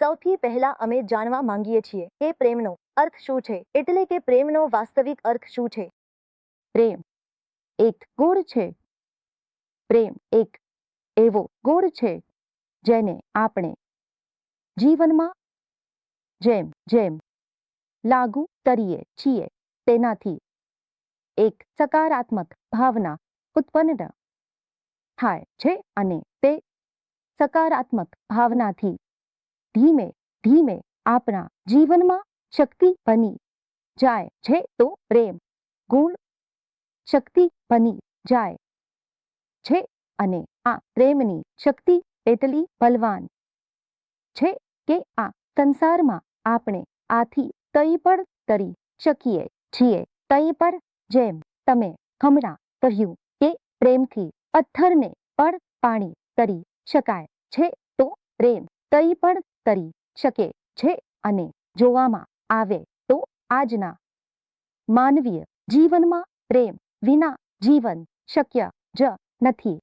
સૌથી પહેલા અમે જાણવા માંગીએ છીએ કે પ્રેમનો અર્થ શું છે, એટલે કે પ્રેમનો વાસ્તવિક અર્થ શું છે? પ્રેમ એક ગુણ છે. પ્રેમ એક એવો ગુણ છે જેને આપણે જીવનમાં જેમ જેમ લાગુ કરીએ છીએ, તેનાથી એક સકારાત્મક ભાવના ઉત્પન્ન થાય છે અને તે સકારાત્મક ભાવનાથી ધીમે ધીમે આપણા જીવનમાં શક્તિ બની જાય છે તો પ્રેમ, ગુણ શક્તિ બની જાય છે અને આ પ્રેમની શક્તિ એટલી બલવાન છે કે આ સંસારમાં આપણે આથી તઈ પણ તરી શકીએ છીએ તઈ પર જેમ તમે હમણાં કહ્યું કે પ્રેમથી પથ્થરને પણ પાણી તરી શકાય છે તો પ્રેમ કંઈ પણ તરી શકે છે અને જોવામાં આવે તો આજના માનવીય જીવનમાં પ્રેમ વિના જીવન શક્ય જ નથી.